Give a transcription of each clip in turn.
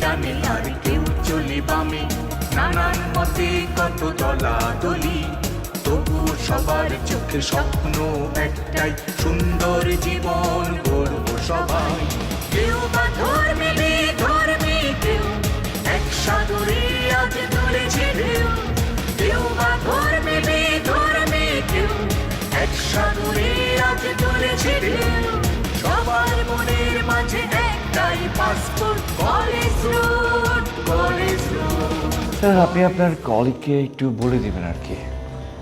ডানে আর কেউ চলে বামে। নানান মতে কত দলাদলি তবু সবার চোখে স্বপ্ন একটাই, সুন্দর জীবন গড়ব সবাই। কেউ বা ধর্মে ধর্মে কেউ, এক সাগরে আজ ধরেছে ঢেউ। কেউ বা ধর্মে ধর্মে কেউ, এক সাগরে আজ ধরেছে ঢেউ। সবার মনের মাঝে একটাই পাসপোর্ট, কলেজ স্যার আপনি আপনার কলিগকে একটু বলে দিবেন আর কি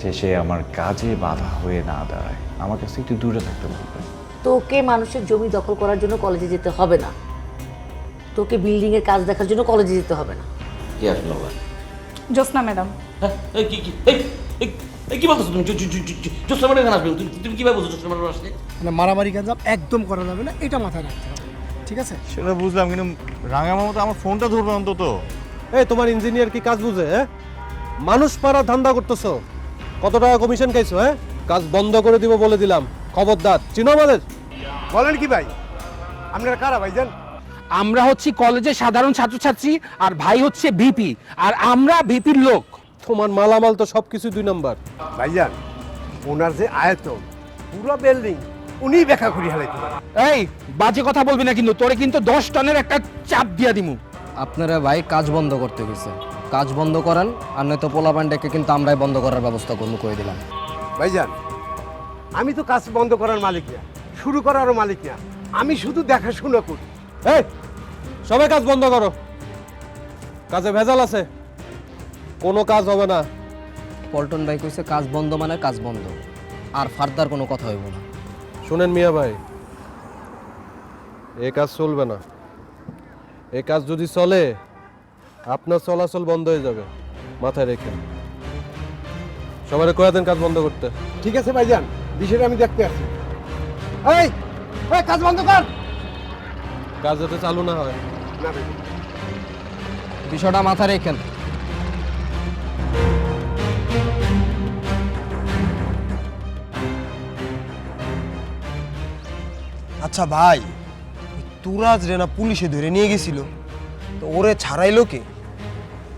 যে সে আমার কাজে বাধা হয়ে না দাঁড়ায়। আমার কাছে একটু দূরে থাকতে বলবেন। তোকে মানুষের জমি দখল করার জন্য কলেজে যেতে হবে না। তোকে বিল্ডিং এর কাজ দেখার জন্য কলেজে যেতে হবে না। কি আসলো আবার জ্যোৎস্না ম্যাডাম। হ্যাঁ এই কি কি এই এই এই কি বলছো তুমি? জোসা ম্যাডাম এখানে আসবে। তুমি তুমি কীভাবে বলছো জোসা ম্যাডাম আসলে মানে মারামারি গাঞ্জাম একদম করা যাবে না এটা মাথায় রাখতে হবে। ঠিক আছে? সেটা বুঝলাম কিন্তু রাঙা মামা তো আমার ফোনটা ধরবে অন্তত। এই তোমার ইঞ্জিনিয়ার কি কাজ বুঝে হ্যাঁ? মানুষ পাড়া ধান্দা করতেছো। কত টাকা কমিশন খাইছো হ্যাঁ? কাজ বন্ধ করে দিব বলে দিলাম। খবরদার চিনো আমাদের? বলেন কি ভাই? আপনারা কারা ভাই জান আমরা হচ্ছি কলেজের সাধারণ ছাত্রছাত্রী আর ভাই হচ্ছে ভিপি। আর আমরা ভিপির লোক। তোমার মালামাল তো সবকিছু দুই নাম্বার। ভাইজান ওনার যে আয়তন পুরো বিল্ডিং উনি ব্যাখ্যা করি হালাইতে এই বাজে কথা বলবি না কিন্তু তোরে কিন্তু দশ টনের একটা চাপ দিয়া দিমু। আপনারা ভাই কাজ বন্ধ করতে গেছে কাজ বন্ধ করেন আর নয়তো পোলাপান ডেকে কিন্তু আমরাই বন্ধ করার ব্যবস্থা করব করে দিলাম। ভাইজান আমি তো কাজ বন্ধ করার মালিক না শুরু করারও মালিক না আমি শুধু দেখাশোনা করি। এই সবাই কাজ বন্ধ করো। কাজে ভেজাল আছে কোনো কাজ হবে না। পল্টন ভাই কইছে কাজ বন্ধ মানে কাজ বন্ধ। আর ফার্দার কোনো কথা হইব না। শুনেন মিয়া ভাই এ কাজ চলবে না। এ কাজ যদি চলে আপনার চলাচল বন্ধ হয়ে যাবে মাথায় রেখে। সবাই কয়ে দেন কাজ বন্ধ করতে। ঠিক আছে ভাইজান বিষয়টা আমি দেখতে আসছি। এই এই, কাজ বন্ধ কর। কাজ যাতে চালু না হয়। না বিষয়টা মাথায় রেখেন। আচ্ছা ভাই তুরাজ রে না পুলিশে ধরে নিয়ে গেছিল। তো ওরে ছাড়াইলো কে?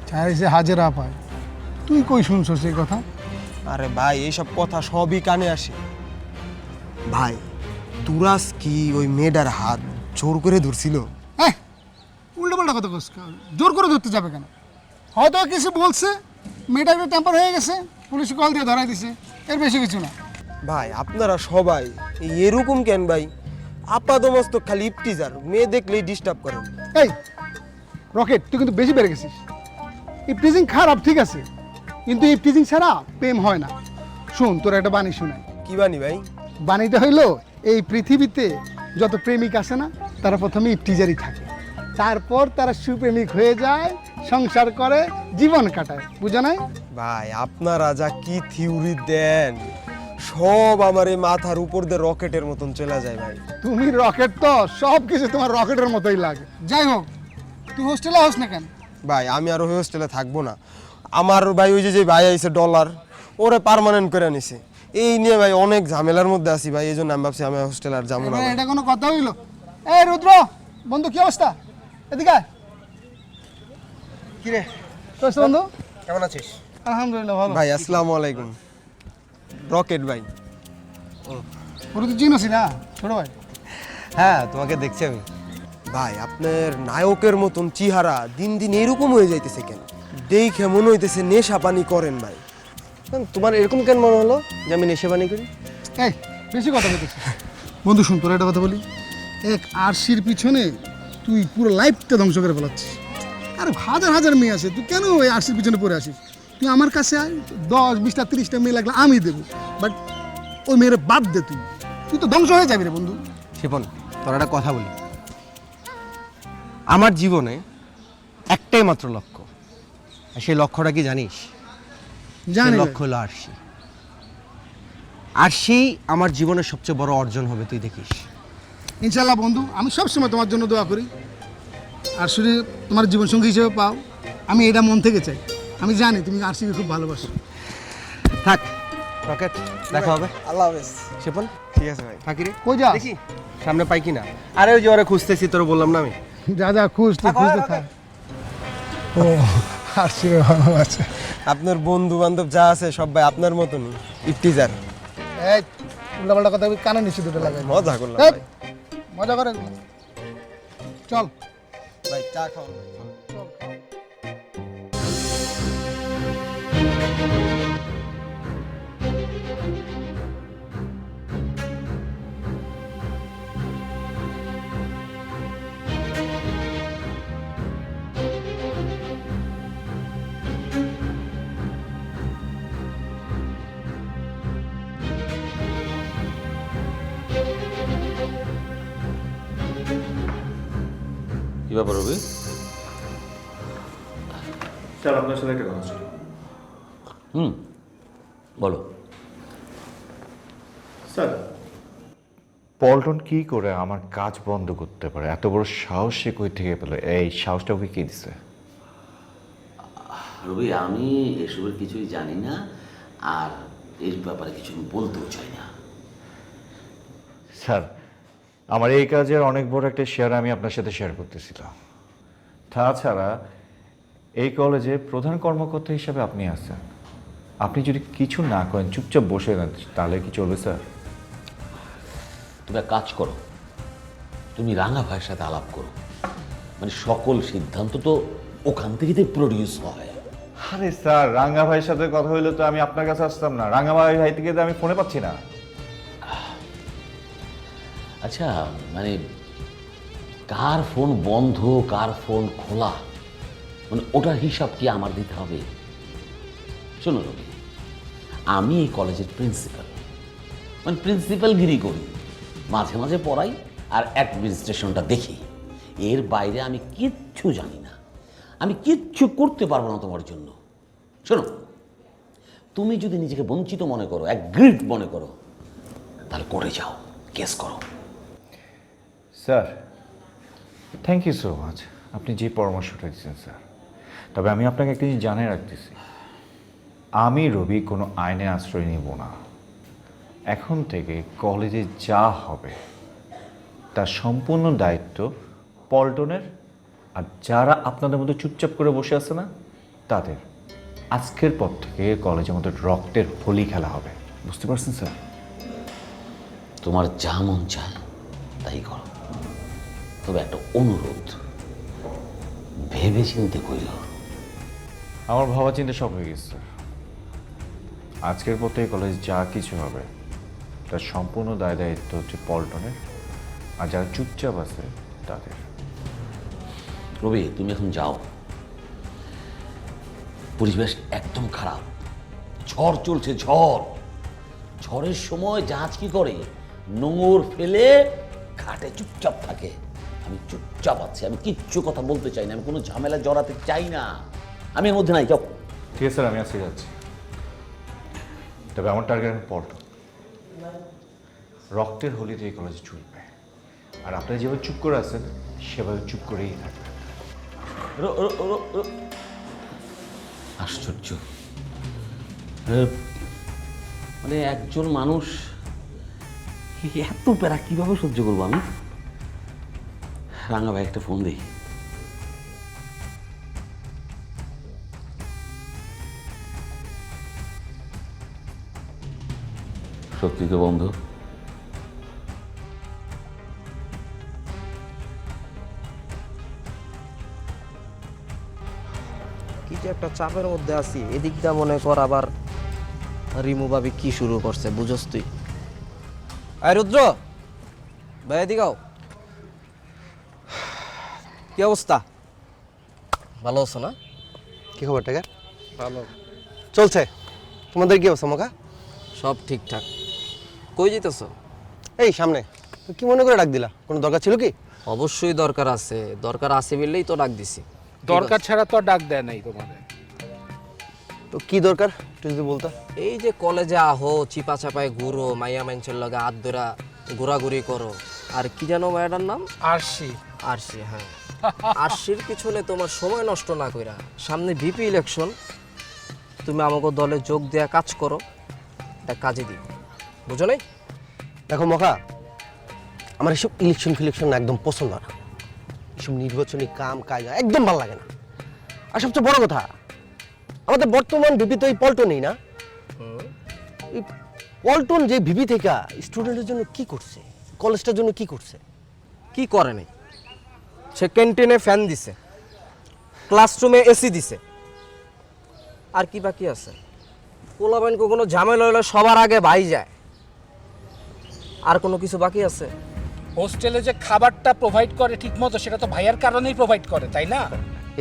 চাইছে হাজেরা পায় তুই কই শুনছো সেই কথা? আরে ভাই এইসব কথা সবই কানে আসে। ভাই তুরাজ কি ওই মেয়েটার হাত জোর করে ধরছিল? হ্যাঁ উল্টো পাল্টা কথা কোস জোর করে ধরতে যাবে কেন? হয়তো কিছু বলছে মেয়েটা একটা টেম্পার হয়ে গেছে পুলিশ কল দিয়ে ধরাই দিছে এর বেশি কিছু না। ভাই আপনারা সবাই এরকম কেন ভাই? আপাদমস্ত খালি ইপটিজার মেয়ে দেখলেই ডিস্টার্ব করেন এই রকেট তুই কিন্তু বেশি বেড়ে গেছিস। ইপটিজিং খারাপ ঠিক আছে। কিন্তু ইপটিজিং ছাড়া প্রেম হয় না। শোন তোর একটা বাণী শোনাই কি বানি ভাই? বাণীটা হইল এই পৃথিবীতে যত প্রেমিক আছে না তারা প্রথমে ইপটিজারই থাকে। তারপর তারা সুপ্রেমিক হয়ে যায় সংসার করে জীবন কাটায়। বুঝো নাই? ভাই আপনারা যা কি থিওরি দেন। সব আমার এই মাথার উপর দিয়ে রকেটের মতন চলে যায় ভাই। তুমি রকেট তো সব কিছু তোমার রকেটের মতোই লাগে। যাই হোক তুই হোস্টেলে হোস না কেন? ভাই আমি আর ওই হোস্টেলে থাকব না। আমার ভাই ওই যে যে ভাই আইছে ডলার ওরে পার্মানেন্ট করে নিছে এই নিয়ে ভাই অনেক ঝামেলার মধ্যে আছি ভাই এই জন্য আমি ভাবছি আমি হোস্টেল আর যাব না এটা কোনো কথা হইল? এই রুদ্র বন্ধু কি অবস্থা? এদিকে আয়। কি রে বন্ধু? কেমন আছিস? আলহামদুলিল্লাহ ভালো। ভাই আসসালামু আলাইকুম। রকেট ভাই। পুরো তুই চিনোসি না ছোট ভাই। হ্যাঁ তোমাকে দেখছি আমি। ভাই আপনার নায়কের মতন চেহারা দিন দিন এরকম হয়ে যাইতেছে কেন? দেখে মনে হইতেছে নেশা পানি করেন ভাই। তোমার এরকম কেন মনে হলো যে আমি নেশা পানি করি? এই বেশি কথা বলতেছিস। বন্ধু শুন তোর একটা কথা বলি। এক আরশির পিছনে তুই পুরো লাইফটা ধ্বংস করে ফেলাচ্ছিস। আর হাজার হাজার মেয়ে আছে তুই কেন ওই আরশির পিছনে পড়ে আসিস তুই আমার কাছে আয় দশ বিশটা তিরিশটা মেয়ে লাগলে আমি দেবো। বাট ওই মেয়ের বাদ দে তুই। তুই তো ধ্বংস হয়ে যাবি রে বন্ধু। শিপন তোর একটা কথা বলি। আমার জীবনে একটাই মাত্র লক্ষ্য। আর সেই লক্ষ্যটা কি জানিস? জানি সেই। লক্ষ্য হলো আরশি। আরশি আমার জীবনের সবচেয়ে বড় অর্জন হবে তুই দেখিস। ইনশাল্লাহ বন্ধু আমি সবসময় তোমার জন্য দোয়া করি। আর শুধু তোমার জীবনসঙ্গী হিসেবে পাও। আমি এটা মন থেকে চাই। আমি জানি তুমি আরশিকে খুব ভালোবাসো। থাক রকেট দেখা হবে। আল্লাহ হাফেজ। শিপন ঠিক আছে ভাই। থাকি রে কই যা দেখি সামনে পাই কি না আরে ওই যে ওরা খুঁজতেছি তোর বললাম না আমি। যা যা খুঁজ তুই খুঁজতে থাক। ও আরশির আছে আপনার বন্ধু বান্ধব যা আছে সব ভাই আপনার মতনই। ইফতিজার। এই উল্টাপাল্টা কথা বলি, কানে নিচে দুটো লাগাই। মজা করলাম ভাই। মজা করে চল। ভাই চা খাওয়ান কি ব্যাপার রবি? স্যার আপনার সাথে একটা কথা ছিল। হুম বলো। স্যার। পল্টন কি করে আমার কাজ বন্ধ করতে পারে? এত বড় সাহস সে কই থেকে পেল? এই সাহসটা ওকে কে দিছে? রবি আমি এসবের কিছুই জানি না আর এর ব্যাপারে কিছু আমি বলতেও চাই না। স্যার আমার এই কাজের অনেক বড় একটা শেয়ার আমি আপনার সাথে শেয়ার করতেছিলাম। তাছাড়া এই কলেজে প্রধান কর্মকর্তা হিসাবে আপনি আছেন। আপনি যদি কিছু না করেন চুপচাপ বসে নেন তাহলে কি চলবে স্যার? তুমি এক কাজ করো। তুমি রাঙা ভাইয়ের সাথে আলাপ করো। মানে সকল সিদ্ধান্ত তো ওখান থেকেই তো প্রডিউস হয়। আরে স্যার রাঙা ভাইয়ের সাথে কথা হইলে তো আমি আপনার কাছে আসতাম না। রাঙা ভাই ভাই থেকে তো আমি ফোনে পাচ্ছি না। আচ্ছা মানে কার ফোন বন্ধ কার ফোন খোলা? মানে ওটার হিসাব কি আমার দিতে হবে? শোনো রবি। আমি এই কলেজের প্রিন্সিপাল মানে প্রিন্সিপালগিরি করি। মাঝে মাঝে পড়াই আর অ্যাডমিনিস্ট্রেশনটা দেখি। এর বাইরে আমি কিচ্ছু জানি না। আমি কিচ্ছু করতে পারব না তোমার জন্য। শোনো, তুমি যদি নিজেকে বঞ্চিত মনে করো এক গ্রিড মনে করো, তাহলে করে যাও কেস করো। Sir thank you so much আপনি যে পরামর্শটা দিচ্ছেন স্যার। তবে আমি আপনাকে একটা জিনিস জানিয়ে রাখতেছি। আমি রবি কোনো আইনের আশ্রয় নিব না। এখন থেকে কলেজে যা হবে তার সম্পূর্ণ দায়িত্ব পল্টনের আর যারা আপনাদের মধ্যে চুপচাপ করে বসে আছে না তাদের। আজকের পর থেকে কলেজের মধ্যে রক্তের হোলি খেলা হবে। বুঝতে পারছেন স্যার? তোমার যা মন চায় তাই করো। তবে একটা অনুরোধ ভেবে চিনতে করিও। আমার ভাবা চিন্তা সব হয়ে গেছে স্যার। আজকের পর থেকে কলেজ যা কিছু হবে তার সম্পূর্ণ দায় দায়িত্ব হচ্ছে পল্টনের আর যারা চুপচাপ আছে তাদের। রবি তুমি এখন যাও। পরিবেশ একদম খারাপ। ঝড় চলছে ঝড়। ঝড়ের সময় জাহাজ কি করে? নোংর ফেলে ঘাটে চুপচাপ থাকে। আমি চুপচাপ আছি আমি কিচ্ছু কথা বলতে চাই না আমি কোনো ঝামেলা জড়াতে চাই না। আমি এর মধ্যে নাই যাও। ঠিক আছে স্যার আমি আজকে যাচ্ছি। তবে আমার টার্গেট এখন পল্টন। রক্তের হোলিতে এই কলেজে চলবে আর আপনারা যেভাবে চুপ করে আছেন, সেভাবে চুপ করেই রো- আশ্চর্য। মানে একজন মানুষ এত প্যারা কীভাবে সহ্য করব আমি? রাঙা ভাই, একটা ফোন দিই। সত্যি তো বন্ধু। কি যে একটা চাপের মধ্যে আছি এদিক দিয়ে মনে কর আবার রিমু ভাবি কি শুরু করছে বুঝস তুই। আয় রুদ্র ভাই এদিকে আও। কি অবস্থা? ভালো আছো না? কি খবর টাকা ভালো। চলছে। তোমাদের কি অবস্থা মকা? সব ঠিকঠাক। কই যেতেছ এই সামনে। তো কি মনে করে ডাক দিলা? কোনো দরকার ছিল কি? অবশ্যই দরকার আছে। দরকার আছে বললেই তো ডাক দিছি। দরকার ছাড়া তো আর ডাক দেয় নাই তোমাদের। তো কি দরকার? একটু যদি বলতো। এই যে কলেজে আহো চিপা চাপায় ঘুরো মাইয়া মাইনছের লগে হাত ধরা ঘোরাঘুরি করো। আর কি জানো মায়াটার নাম? আরশি। আরশি হ্যাঁ। আরশির পিছনে তোমার সময় নষ্ট না কইরা সামনে ভিপি ইলেকশন তুমি আমাকে দলে যোগ দেয়া কাজ করো এটা কাজে দিব বুঝো নাই? দেখো মকা, আমার এসব ইলেকশন ফিলেকশন একদম পছন্দ না। এসব নির্বাচনী কাম, কাজ একদম ভালো লাগে না। আর সবচেয়ে বড় কথা, আমাদের বর্তমান ভিপি তো এই পল্টনেই না? এই পল্টন যে ভিপি থেকে স্টুডেন্টের জন্য কি করছে? কলেজটার জন্য কি করছে? কি করে নাই? সে ক্যান্টিনে ফ্যান দিছে ক্লাসরুমে এসি দিছে। আর কি বাকি আছে? পোলাবেন কোনো ঝামেলা হলে সবার আগে ভাই যায়। আর কোনো কিছু বাকি আছে? হোস্টেলে যে খাবারটা প্রোভাইড করে ঠিকমতো সেটা তো ভাইয়ার কারণেই প্রোভাইড করে তাই না?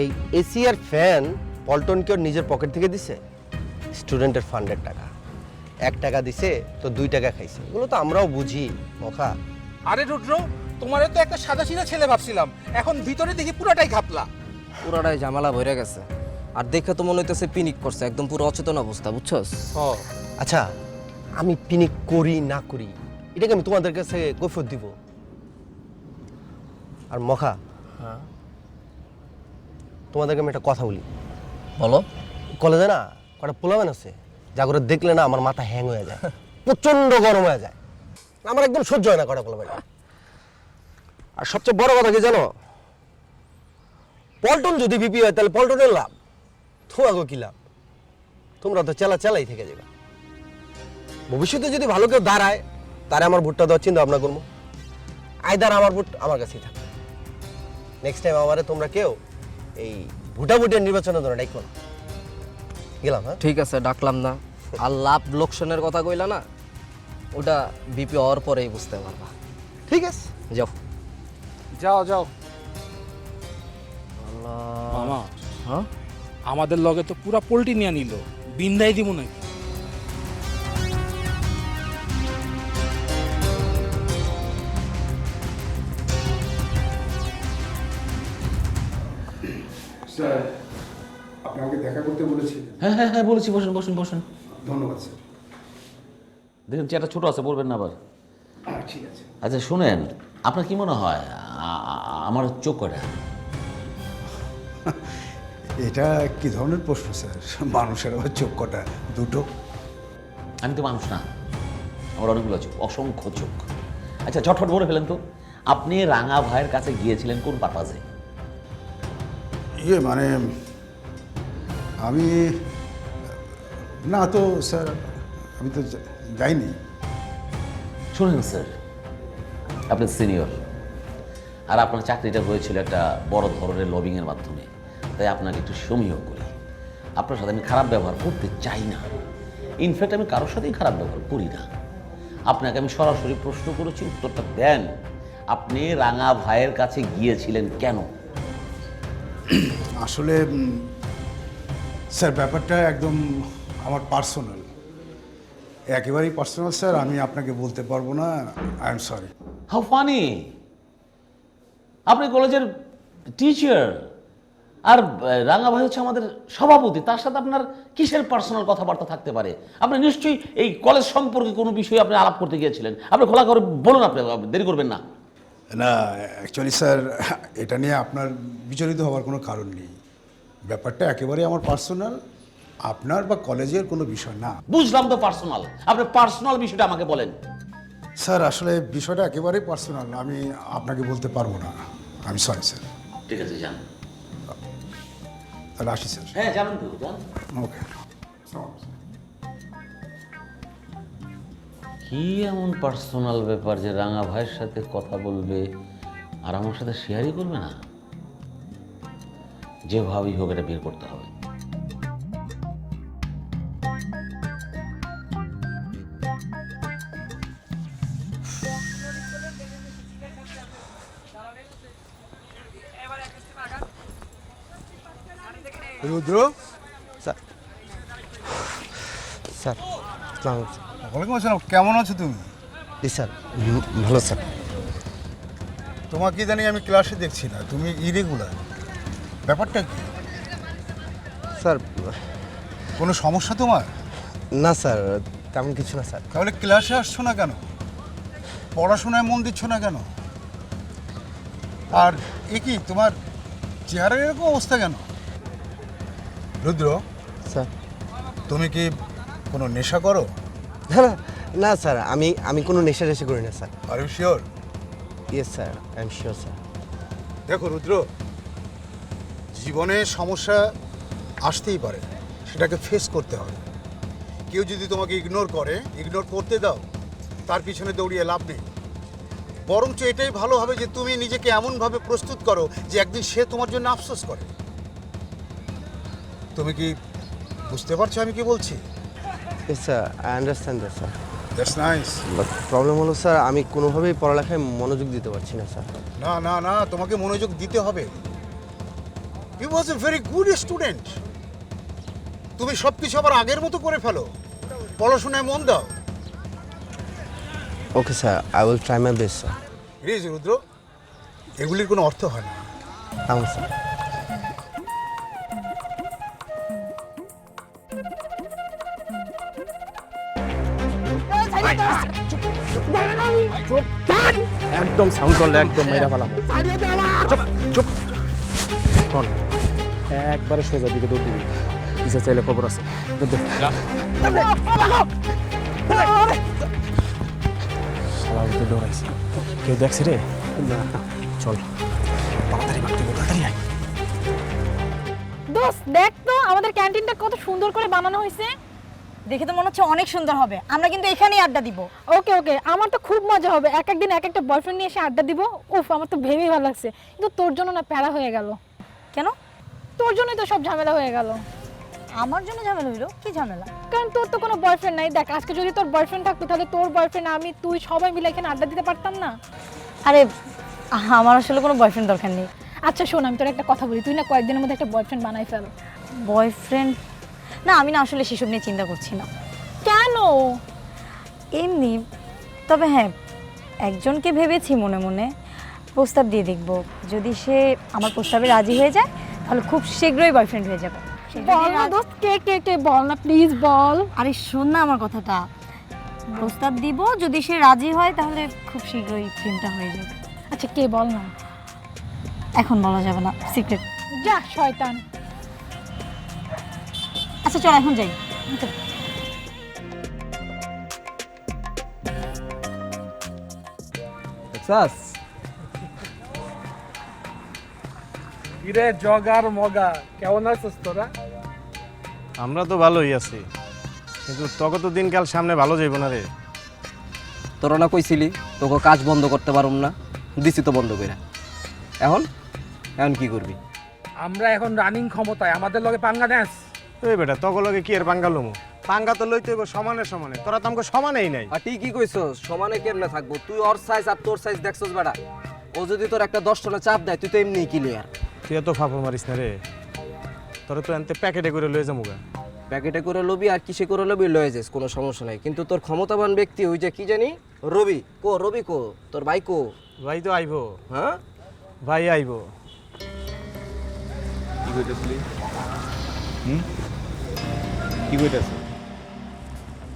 এই এসি আর ফ্যান পল্টন কি ওর নিজের পকেট থেকে দিছে? স্টুডেন্টের ফান্ডের টাকা। এক টাকা দিছে তো দুই টাকা খাইছে। এগুলো তো আমরাও বুঝি মখা আরে রুদ্র তোমারও তো একটা সাদা সিধা ছেলে ভাবছিলাম। এখন ভিতরে দেখি পুরাটাই ঘাপলা। পুরাটাই ঝামেলা ভরে গেছে। আর দেখে তো মনে হইতেছে পিনিক করছে একদম পুরো অচেতন অবস্থা বুঝছস? আচ্ছা আমি পিনিক করি না করি এটাকে আমি তোমাদের কাছে কৈফত দিব। আর মখা তোমাদেরকে আমি একটা কথা বলি। বলো। কলেজে না কটা পোলাবেন আছে যা করে দেখলে না আমার মাথা হ্যাং হয়ে যায় প্রচণ্ড গরম হয়ে যায়। আমার একদম সহ্য হয় না কটা পোলাবেন আর সবচেয়ে বড় কথা কি জানো? পল্টন যদি বিপি হয় তাহলে পল্টনের লাভ। তোমাকে কি লাভ? তোমরা তো চেলা চেলাই থেকে যাবে। ভবিষ্যতে যদি ভালো কেউ দাঁড়ায় তারে আমার ভোটটা দেওয়ার চিন্তা ভাবনা করব। আইদার আমার ভুট আমার কাছেই থাকবে। নেক্সট টাইম আমারে তোমরা কেউ এই ভোটাভুটির নির্বাচনের ধরে ডাইকো না। গেলাম হ্যাঁ? ঠিক আছে ডাকলাম না। আর লাভ লোকসানের কথা কইলা না ওটা বিপি হওয়ার পরেই বুঝতে পারবা। ঠিক আছে। যাও। যাও যাও। আল্লাহ। মামা হ্যাঁ? আমাদের লগে তো পুরা পোল্ট্রি নিয়ে নিল। বিন্দাই দিব নাকি? স্যার আপনি আমাকে দেখা করতে বলেছিলেন। হ্যাঁ হ্যাঁ হ্যাঁ বলেছি বসুন বসুন বসুন। ধন্যবাদ স্যার। দেখুন চেয়ারটা ছোটো আছে বলবেন না আবার। ঠিক আছে। আচ্ছা শুনেন আপনার কি মনে হয় আমার চোখ কটা এটা কি ধরনের প্রশ্ন স্যার? মানুষের আবার চোখ কটা দুটো? আমি তো মানুষ না। আমার অনেকগুলো চোখ অসংখ্য চোখ। আচ্ছা ঝটফট বলে ফেলেন তো। আপনি রাঙা ভাইয়ের কাছে গিয়েছিলেন কোন পারপাজে ইয়ে মানে আমি, না তো, স্যার, আমি তো যাইনি। শুনুন স্যার, আপনি সিনিয়র, আর আপনার চাকরিটা হয়েছিল একটা বড় ধরনের লবিংয়ের মাধ্যমে, তাই আপনাকে একটু সমীহ করি। আপনার সাথে আমি খারাপ ব্যবহার করতে চাই না। ইনফ্যাক্ট আমি কারোর সাথেই খারাপ ব্যবহার করি না। আপনাকে আমি সরাসরি প্রশ্ন করেছি, উত্তরটা দেন। আপনি রাঙা ভাইয়ের কাছে গিয়েছিলেন কেন? আসলে স্যার, ব্যাপারটা একদম আমার পার্সোনাল। একেবারেই পার্সোনাল, স্যার, আমি আপনাকে বলতে পারব না। I am sorry how funny আপনি কলেজের টিচার আর রাঙা ভাই হচ্ছে আমাদের সভাপতি, তার সাথে আপনার কিসের পার্সোনাল কথাবার্তা থাকতে পারে? আপনি নিশ্চয়ই এই কলেজ সম্পর্কে কোনো বিষয়ে আপনি আলাপ করতে গিয়েছিলেন। আপনি খোলা করে বলুন আপনি দেরি করবেন না। না অ্যাকচুয়ালি স্যার এটা নিয়ে আপনার বিচলিত হওয়ার কোনো কারণ নেই। ব্যাপারটা একেবারে আমার পার্সোনাল আপনার বা কলেজের কোনো বিষয় না। বুঝলাম তো পার্সোনাল আপনি পার্সোনাল বিষয়টা আমাকে বলেন। স্যার আসলে বিষয়টা একেবারেই পার্সোনাল আমি আপনাকে বলতে পারব না। আমি সরি স্যার ঠিক আছে যান। তাহলে আসি স্যার হ্যাঁ জানেন তো যান। ওকে কি এমন পার্সোনাল ব্যাপার যে রাঙা ভাইয়ের সাথে কথা বলবে আর আমার সাথে শেয়ারই করবে না? যেভাবেই হোক এটা বের করতে হবে। রুদ্র? স্যার। স্যার। ওয়ালাইকুম আসসালাম কেমন আছো তুমি? জি স্যার ভালো স্যার। তোমাকে জানি আমি ক্লাসে দেখছি না তুমি ইরেগুলার ব্যাপারটা কি? স্যার কোনো সমস্যা তোমার? না স্যার তেমন কিছু না স্যার। তাহলে ক্লাসে আসছো না কেন? পড়াশোনায় মন দিচ্ছ না কেন? আর এ কি তোমার চেহারার এরকম অবস্থা কেন? রুদ্র স্যার। তুমি কি কোনো নেশা করো? না না না স্যার আমি আমি কোনো নেশা টেশা করি না sir. Are you sure yes sir I am sure sir দেখো রুদ্র জীবনে সমস্যা আসতেই পারে সেটাকে ফেস করতে হবে। কেউ যদি তোমাকে ইগনোর করে ইগনোর করতে দাও তার পিছনে দৌড়িয়ে লাভ নেই। বরঞ্চ এটাই ভালো হবে যে তুমি নিজেকে এমনভাবে প্রস্তুত করো যে একদিন সে তোমার জন্য আফসোস করে। তুমি কি বুঝতে পারছ আমি কি বলছি? Sir I understand that sir that's nice but problem হলো স্যার আমি কোনোভাবেই পড়ালেখায় মনোযোগ দিতে পারছি না স্যার না না না তোমাকে মনোযোগ দিতে হবে। You was a very good student তুমি সব কিছু আবার আগের মতো করে ফেলো। পড়াশোনায় মন দাও। Okay sir I will try my best sir ridge Rudra এগুলির কোনো অর্থ হয় না। থাকুন স্যার একদম সাউন্ড করলে একদম মেরা ফেলাম চুপ চুপ। শোন একবারে সোজা দিকে দৌড় দিবি। চাইলে খবর আছে। দৌড় দে। শালা কেউ দেখছে রে? না। চল। তাড়াতাড়ি মারতে তাড়াতাড়ি আয়। দোস্ত দেখ তো আমাদের ক্যান্টিনটা কত সুন্দর করে বানানো হয়েছে। দেখে তো মনে হচ্ছে অনেক সুন্দর হবে। আমরা কিন্তু এখানেই আড্ডা দিব। ওকে ওকে আমার তো খুব মজা হবে। এক একদিন এক একটা বয়ফ্রেন্ড নিয়ে এসে আড্ডা দিব। উফ আমার তো ভেবেই ভালো লাগছে। কিন্তু তোর জন্য না প্যারা হয়ে গেল। কেন? তোর জন্যই তো সব ঝামেলা হয়ে গেল। আমার জন্য ঝামেলা হইল? কি ঝামেলা? কারণ তোর তো কোনো বয়ফ্রেন্ড নাই। দেখ আজকে যদি তোর বয়ফ্রেন্ড থাকতো তাহলে তোর বয়ফ্রেন্ড আমি তুই সবাই মিলে এখানে আড্ডা দিতে পারতাম না। আরে আমার আসলে কোনো বয়ফ্রেন্ড দরকার নেই। আচ্ছা শোন আমি তোর একটা কথা বলি। তুই না কয়েকদিনের মধ্যে একটা বয়ফ্রেন্ড বানাই ফেল। বয়ফ্রেন্ড না আমি না আসলে সেসব নিয়ে চিন্তা করছি না। কেন? এমনি তবে হ্যাঁ একজনকে ভেবেছি মনে মনে প্রস্তাব দিয়ে দেখব। যদি সে আমার প্রস্তাবে রাজি হয়ে যায় তাহলে খুব শীঘ্রই বয়ফ্রেন্ড হয়ে যাবে। বল না দোস্ত কে কে কে বল না প্লিজ বল। আরে শোন না আমার কথাটা। প্রস্তাব দিব যদি সে রাজি হয় তাহলে খুব শীঘ্রই প্রেমটা হয়ে যাবে। আচ্ছা কে বল না? এখন বলা যাবে না সিক্রেট যা শয়তান। আচ্ছা চল এখন যাই। কিরে জগার মগা কেমন আছিস তোরা? আমরা তো ভালোই আছি কিন্তু তোকে তো দিনকাল সামনে ভালো যাইব না রে। তোরা না কইছিলি তোকে কাজ বন্ধ করতে পারুম না দিছি তো বন্ধ করে এখন? এখন কি করবি? আমরা এখন রানিং ক্ষমতায় আমাদের লগে পাঙ্গা নেস এই বেটা তক লগে কি আর পাঙ্গালুমু পাঙ্গা তো লইতে হইব সমানে সমানে। তোরা তো আমাকে সমানেই নাই। আর তুই কি কইছস সমানে কেমনে থাকব? তুই ওর সাইজ আর তোর সাইজ দেখছস বেটা। ও যদি তোর একটা দশ টনে চাপ দেয় তুই তো এমনি ক্লিয়ার তুই এত ফাফর মারিস না রে। তোরা তো এনতে প্যাকেটে করে লয়ে যাব গা। প্যাকেটে করে লবি আর কিসে করে লবি লয়ে যাস কোনো সমস্যা নাই। কিন্তু তোর ক্ষমতাবান ব্যক্তি ওই যে কি জানি? রবি। কো রবি কো? তোর ভাই কো? ভাই তো আইবো। হ্যাঁ? ভাই আইবো। কি কইতেছিলি? কি কইতাছ?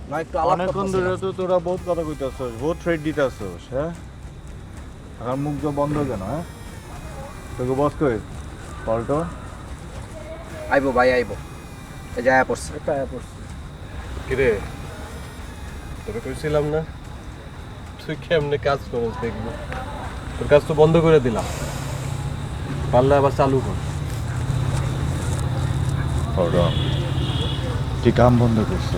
না একটু অনেকক্ষণ ধরে তো তোরা বহুত কথা কইতাছস বহুত থ্রেড দিতাছস হ্যাঁ? আর মুখ তো বন্ধ কেন হ্যাঁ? তোকে বস কই পল্টো? আইবো ভাই আইবো। যায় পড়ছে। কিরে? তোকে কইছিলাম না তুই কেমনে কাজ করিস দেখব? তোর কাজ তো বন্ধ করে দিলাম। পারলে আবার চালু কর। তুই কাম বন্ধ করছে,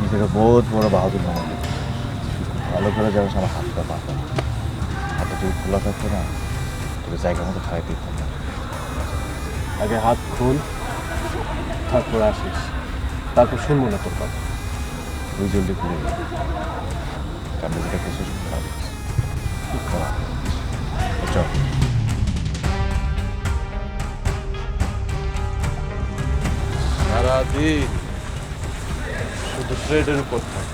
নিজেকে বহুত বড় বাহাদুর মনে করছিস। ভালো করে যাবে আমার হাতটা পাতা। হাতটা যদি খোলা থাকতো না তোকে জায়গা মতো খাই দিতাম না আগে হাত খুল, তারপর আসিস। তারপর শুনব না তোর কথা। তুই জলদি খুলে দিবি কারণ যেটা করছিস খুব সারাদিন শুধু ট্রেডের উপর থাক।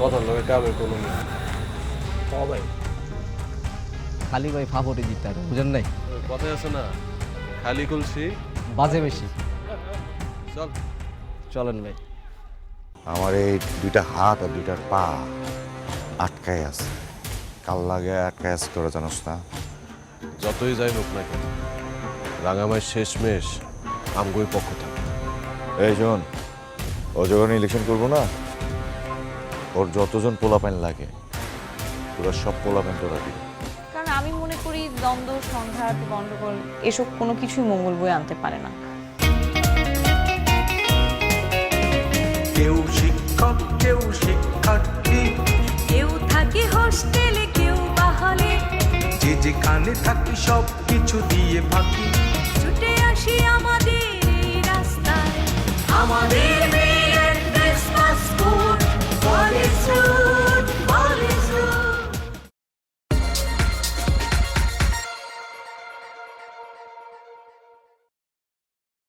কথা লগে কামে কোনো মিল নেই। খালি ভাই ফাভরে দিতে বুঝেন নাই? কথাই আছে না খালি কলসি বাজে বেশি। চল। চলেন ভাই। আমার এই দুইটা হাত আর দুইটার পা আটকায় আছে। কাল লাগে আটকায় আছে তোরা জানোস না। যতই যাই হোক না কেন রাঙামায় শেষমেশ আমগোই পক্ষ থাকে। এই শোন ও যখন ইলেকশন করব না? ওর যতজন পোলা পোলাপাইন লাগে তোরা সব পোলাপাইন তোরা দিবি। কারণ আমি মনে করি দ্বন্দ্ব সংঘাত গণ্ডগোল এসব কোনো কিছুই মঙ্গল বয়ে আনতে পারে না। কেউ শিক্ষক কেউ শিক্ষার্থী। কেউ থাকে হোস্টেলে কেউ বা হলে যে যেখানে থাকি সব কিছু দিয়ে ফাঁকি। ছুটে আসি আমাদের Come on, baby, and this must go for this.